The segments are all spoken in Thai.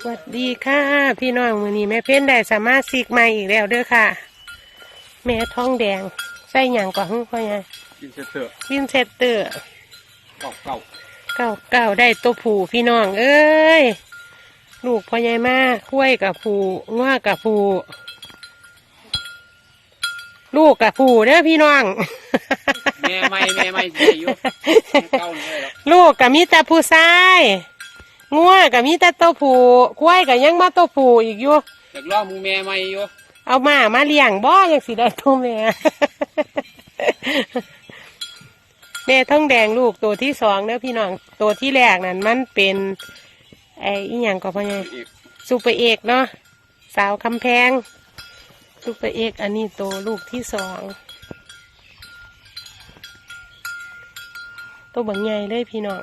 สวัสดีค่ะ พี่น้องมือนี้แม่เพ้นได้สามารถซิกมาอีกแล้วเด้อค่ะ แม่ท้องแดงใส่หยังก่อนพ่อไงกินเสร็จเถอะวินเซตเตอร์เก่าเก่าเก้าเก้าได้ตัวผูพี่น้อง เอ้ยลูกพ่อใหญ่มากคุ้ยกับผูง้อกับผูลูกกับผูเด้อพี่น้องแม่ไม่แม่ไม่ใช่อยู่เก่าเลยหรอกลูกกับมีแต่ผู้ชายงัวกับมีแต่ตัวผูคุ้ยกับยังมาตัวผูอีกอยู่อยากลองมึงแม่ไม่อยู่เอามามาเลี้ยงบ่ยังสิได้ตัวแม่แม่ท้องแดงลูกตัวที่สองเด้อพี่น้องตัวที่แรกนั่นมันเป็นไอ้อีหยังก็พ่อใหญ่อีกซูเปอร์เอกเนาะสาวคำแพงซูเปอร์เอกอันนี้โตวลูกที่สอง ตัวบางใหญ่เลยพี่น้อง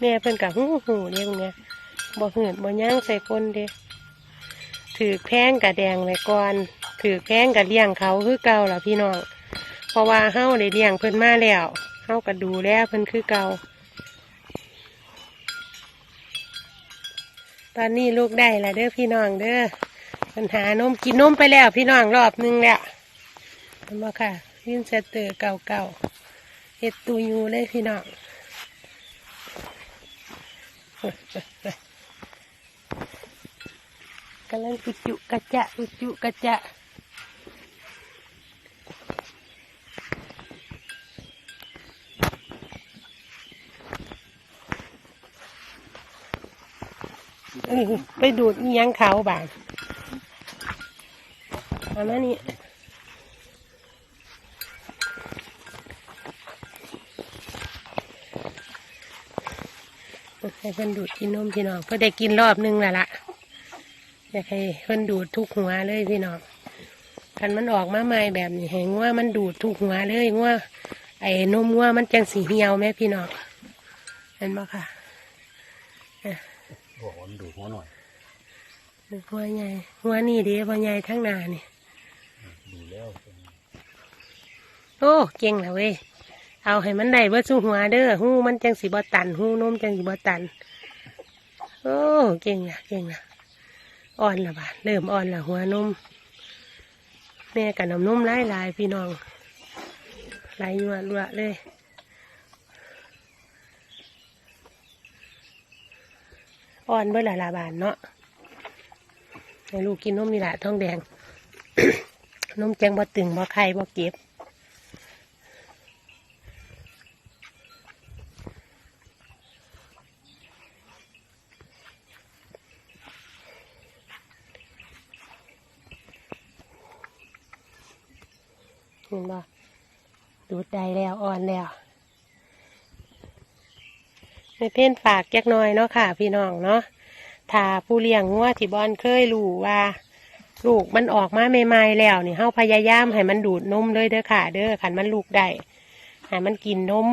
แม่เพิ่นกับหูหูเด้พวกเนี้ยบ่เหืดบ่ย่างใส่ก้นเด้ถือแพงกับแดงไว้ก่อนถือแพงกับเลี้ยงเขาคือเก่าล่ะพี่น้องเพราะว่าเฮาได้เลี้ยงเพิ่นมาแล้วเฮาก็ดูแลเพิ่นคือเก่าตอนนี้ลูกได้แล้วเด้อพี่น้องเด้อปัญหานมกินนมไปแล้วพี่น้องรอบหนึงแล้วเห็นบ่ค่ะวินเซตเตอร์เก่าเก่าๆ เฮ็ดตูยูเลยพี่น้องกำลังอุจุกระจะอุจุกระจะเอ้ยไปดูดอิหยังเขาบ้างเอามานี่ ให้เพิ่นดูดกินนมพี่น้องเพื่อได้กินรอบนึงแล้วล่ะอยากให้เพิ่นดูดทุกหัวเลยพี่น้องคันมันออกมาใหม่แบบนี้ให้งัวมันดูดทุกหัวเลยงัวไอ้นมงัวมันจังสีเหี่ยวไหมพี่น้องเห็นบ่ค่ะบอกว่ามันดูหัวหน่อยหัวใหญ่หัวนี่เดีหัวใหญ่ทั้งหนานี่ดูแล้วโอ้เก่งแล้วเว้ย เอาให้มันได้เบิดสู้หัวเด้อหูมันจังสีบ่ตันหูนมจังสีบ่ตัน โอ้เก่งนะเก่งนะอ่อนละบาดเริ่มอ่อนละหัวนมแม่กับน้ำนมหลายลายพี่น้องไหลยัวรัวเลยอ่อนเบิดละลาบานเนาะให้ลูกกินนมนี่แหละท้องแดง นมแจงบ่ตึงบ่ไข่บ่เก็บ เห็นบ่ดูดได้แล้วอ่อนแล้วในเพ่นฝากแก๊กน้อยเนาะค่ะ พี่น้องเนาะถ้าผู้เลี้ยงงัวที่บอนเคยรู้ว่า ลูกมันออกมาใหม่ๆแล้วนี่เฮาพยายามให้มันดูดนมเลยเด้อค่ะ เด้อขันมันลูกได้ให้มันกินนม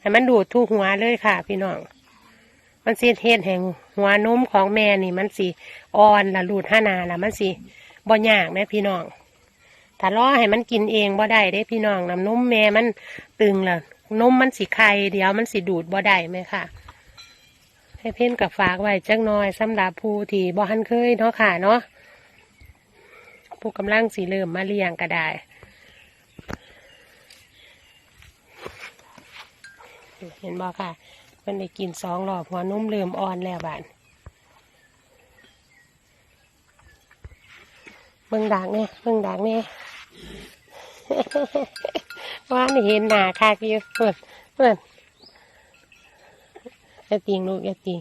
ให้มันดูดทุกหัวเลยค่ะ พี่น้องมันสิเฮ็ดแห่งหัวนมของแม่นี่มันสิอ่อนละลูดห้านาละมันสิบ่ยากแม่พี่น้อง ถ้ารอให้มันกินเองบ่ได้เด้พี่น้องน้ำนมแม่มันตึงแล้วนมมันสิไข่เดี๋ยวมันสิดูดบ่ได้ไหมค่ะ ให้เพ่นกับฝากไว้จักหน้อยสำหรับผู้ที่บ่ทันเคยเนาะค่ะเนาะผู้กำลังสิเริ่มมาเลี้ยงก็ได้เห็นบ่ค่ะมันได้กินสองรอบหัวนุ่มเริ่มอ่อนแล้วบานเบิ่งดักเนี่ยเบิ่งดักเนี่ย ว่านี่เห็นหนาคากอยู่เพื่อนเพื่อนอย่าติงลูกอย่าติง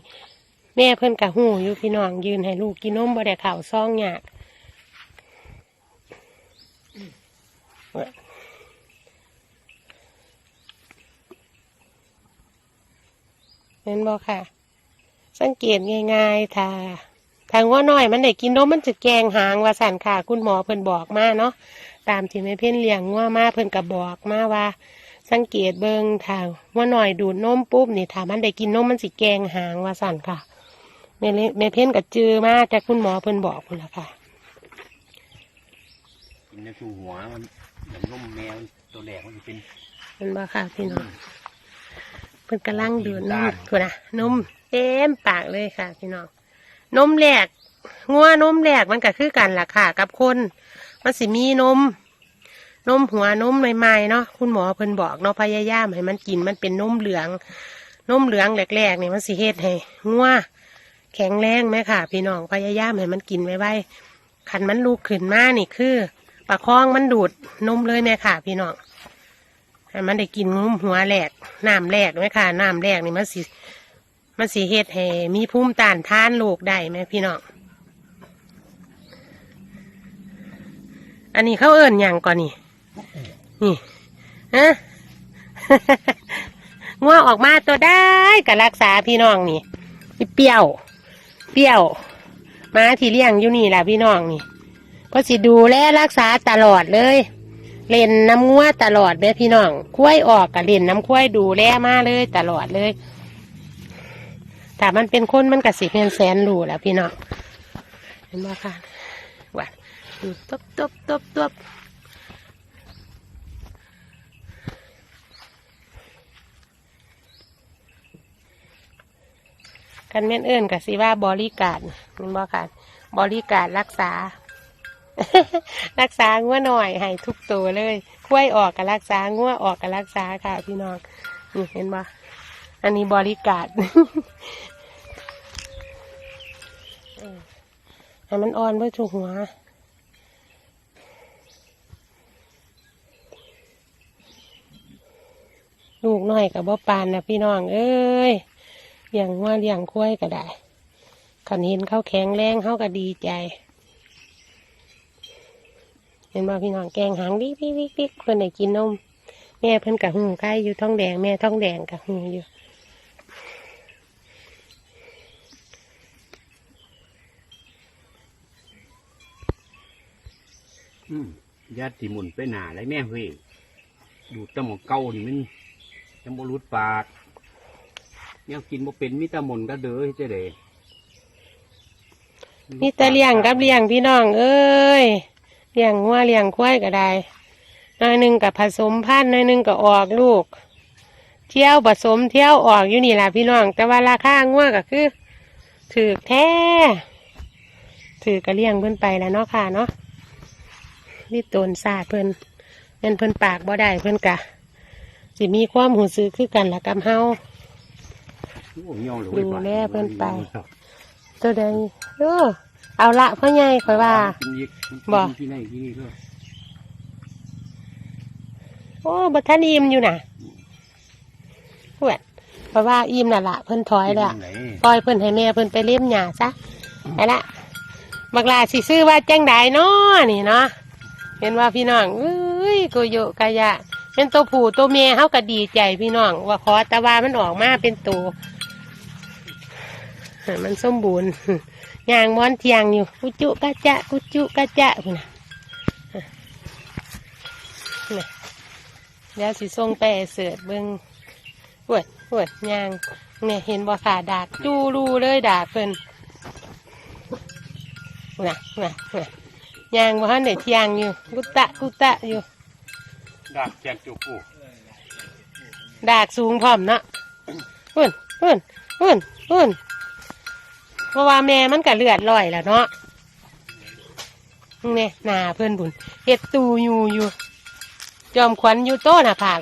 แม่เพิ่อนกะหูอยู่พี่น้องยืนให้ลูกกินนมบ่ได้ข่าวซองหยากเห็นบ่ค่ะ สังเกตง่ายๆถ้าทางว่าน้อยมันได้กินนมมันจะแกงหางว่าสันค่ะ คุณหมอเพิ่นบอกมาเนาะ ตามที่แม่เพ่นเลี้ยงว่ามาเพิ่นก็บอกมาว่า สังเกตเบิงทางว่าน้อยดูดนมปุ๊บนี่ถ้ามันได้กินนมมันสิแกงหางว่าสันค่ะแม่เลแม่เพ่นก็เจอมาแต่คุณหมอเพิ่นบอกพุ่นละค่ะกินในชูหัวมันเหมือนนมแมวตัวแรกมันจะเป็นเห็นบ่ค่ะพี่น้องเพิ่นกำลังดูดนมคุณนะนมเต็มปากเลยค่ะ พี่น้องนมแหลกงัวนมแหลกมันก็คือกันล่ะค่ะ กับคน มันสิมีนม นมหัวนมใหม่ๆเนาะคุณหมอเพิ่นบอกเนาะพยายามให้มันกินมันเป็นนมเหลือง นมเหลืองแรกๆเนี่ยมันสิเฮ็ดให้งัวแข็งแรงไหมค่ะพี่น้องพยายามให้มันกินไว้ไว้ขันมันลูกขึ้นมานี่คือประคองมันดูดนมเลยแม่ค่ะ พี่น้องให้มันได้กินนมหัวแรกน้ำแรกไหมค่ะน้ำแรกนี่มันสิมันสิเฮ็ดให้มีภูมิต้านทานโรคได้ไหมพี่น้อง อันนี้เขาเอิ่นอย่างก่อนนี่ นี่ฮะง่วงออกมาตัวได้กับรักษาพี่น้องนี่เปรี้ยว เปรี้ยวมาที่เลี้ยงอยู่นี่แหละพี่น้องนี่ก็สิดูแลรักษาตลอดเลย เล่นน้ำงัวตลอดเลยพี่น้องคุ้ยออกกับเล่นน้ำคุ้ยดูแลมาเลยตลอดเลยถ้ามันเป็นคนมันก็สิเป็นแสนรูแล้วพี่น้องเห็นไหมคะว่า ดูตบตบตบตบกันแม่นเอิญกับสิว่าบริการมันบอกค่ะบริการรักษา รักษางัวหน่อยให้ทุกตัวเลยคุ้ยออกกับรักษางัวออกกับรักษาค่ะ พี่น้องนี่เห็นบ่อันนี้บริการให้มันอ่อนเพื่อถูกหัว ลูกน้อยกับบ่ปานนะพี่น้องเอ้ยเลี้ยงว่าเลี้ยงคุ้ยก็ได้ขันเห็นเขาแข็งแรงเขาก็ดีใจ เห็นว่าพี่น้องแกงหางดิ๊กดิ๊กดิ๊กดิ๊กเพื่อนได้กินนม แม่เพิ่นกับหูไข่อยู่ท้องแดงแม่ท้องแดงกับหูอยู่อืมญาติหมุนไปหนาไรแม่เฮ้ยดูตะหมองเก่านี่มัน ยังบ่รุดปากยังกินบ่เป็นมิตรมนก็เด้อเจ๊เด้นี่แต่เลี้ยงกับเลี้ยงพี่น้อง เอ้ยเลี้ยงงัวเลี้ยงควายก็ได้หน้อยหนึ่งกับผสมพันธุ์หน้อยหนึ่งก็ออกลูก เที่ยวผสมเที่ยวออกอยู่นี่แหละพี่น้อง แต่ว่าราคางัวก็คือถือแท้ถือกระเลี้ยงเพิ่นไปแล้วเนาะค่ะเนาะนี่ตนศาเพิ่นเงินเพิ่นปากบ่ได้เพิ่นกะ สิมีความหูซื้อคือกันละกับเฮาโอ้ยย่อเลยดูแลเพิ่นไป ตัวใดเออเอาละพ่อใหญ่คอยว่ากินอีกบ่กินที่ไหนที่นี่ก็โอ้บัทันอิ่มอยู่น่ะเพื่อนเพราะว่าอิ่มน่ะละเพิ่นถอยแล้วกินไหนปล่อยเพิ่นให้แม่เพิ่นไปเลี้ยมหญ้าซะไปละบักลาสิซื้อว่าจังไดเนาะนี่เนาะเห็นว่าพี่น้องเอ้ยโกโยกายะ เป็นตัวผู้ตัวเมียเฮาก็ดีใจพี่น้อง ว่าขอตะวามันออกมาเป็นตัวมันสมบูรณ์ยางม้อนเทียงอยู่ กุจุกะจะกุจุกะจะพุ่นะน่ะเดี๋ยวสิส่งไปเสิร์ชเบิ่งปวดปวดยาง เนี่ยเห็นบ่ขาดากจูรูเลยดากเพิ่นน่ะน่ะน่ะยางบ่ทันได้เทียงอยู่ กุตะกุตะอยู่ ดากแกงจูกูดากสูงพร้อมเนาะหุ่นหุ่นหุ่นหุ่นเพราะว่าแม่มันก็เลือดลอยแล้วเนาะนี่หนาเพื่อนบุญเฮ็ดตูอยู่อยู่ จอมขวัญอยู่โต้หน้าผาก